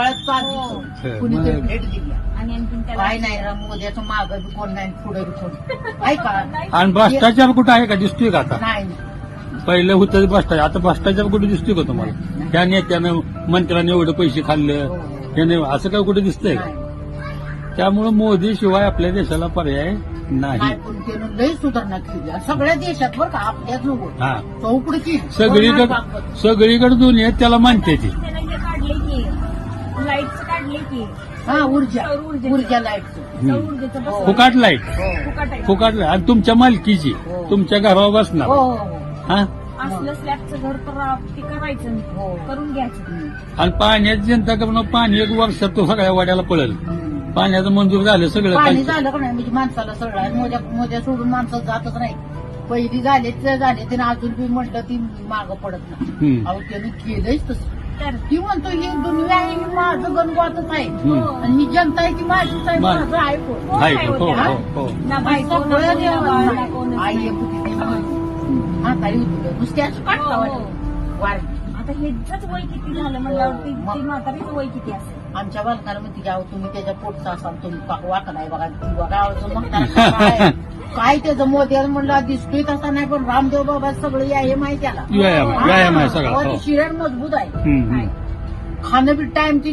पळत चाल हो. कुणीतरी मग- भेट दिली. आणि आणखीन त्याला काय नाही राम मोद्याचं माग बी कोण नाही पुढे बी कोण. ऐका आणि भ्रष्टाचार कुठं आहे का? दिसतोय का आता? नाही. पहिलं होतं भ्रष्टाचार आता भ्रष्टाचार कुठे दिसतोय का तुम्हाला? त्या नेत्यानं मंत्र्याने एवढे पैसे खाल्ले. हो. त्याने असं काय कुठे दिसतंय का? नाही. त्यामुळे मोदी शिवाय आपल्या देशाला पर्याय नाही. नाही पण त्यानं लई सुधारणा केली. आणि सगळ्या देशात बरं का आपल्याच नको हा. चौकडी केली सगळीकडे सगळीकडे दुनियेत त्याला मानते ती. त्याला हे काढले की लाईटचं काढले की? हा ऊर्जा. सौर ऊर्जेचं. ऊर्जा लाइट हम्म. सौर ऊर्जेचं बस फुकाट लाइट फुकट आहे. फुकाट लाइट आणि तुमच्या मालकीची. हो. तुमच्या घरावर बसणार. हो हा असलं स्लॅबचं घर तर आ- ते करायचं हो. करून घ्यायचं आणि पाण्याची जनता करणं पाणी एक वर्षात तो सगळ्या वाड्याला पळेल. पाण्याचं मंजूर झालं सगळं पाणी काही. झालं का नाही? म्हणजे माणसाला सगळं आणि मोद्या मोद्या सोडून माणसं जातच नाही. पहिली झाले ते झाले त्याने अजून बी म्हटलं ती मागं पडत नाही. हम्म. अहो त्याने केलंच तसं. तर ती म्हणतो ही दुनिया आहे ही माझं गणगोतच आहे. आणि ही जनता आहे ती माझीच आहे मा- माझं आहे कोण कोण आहे, आहे हो, होत्या? हो, हो. ना बायको ना सगळं कोण, ना बाळ, ना देवाचं कोणच आहे. आई नाही. एक होती ती माझी. हा ताई होती ती. नुसती अशी काढता हो, वाटत. वाढ. आता ह्याच वय किती झालं म्हणल्यावरती मग- ती म्हातारीचं वय किती असेल आमच्या बालकाला म्हणते की अहो तुम्ही त्याच्या पोटचा असाल तुम्ही पा- वाका नाही बघा ती बघा अहो, तो म्हातारा काय काय त्याचं मोद्याला म्हणलं दिसतोय तसा नाही पण रामदेव बाबा सगळं या हे माहिती व्यायाम व्यायाम आहे सगळा हा. ती शिरण मजबूत आहे हम्म, हम्म. खाणं बी टाइमची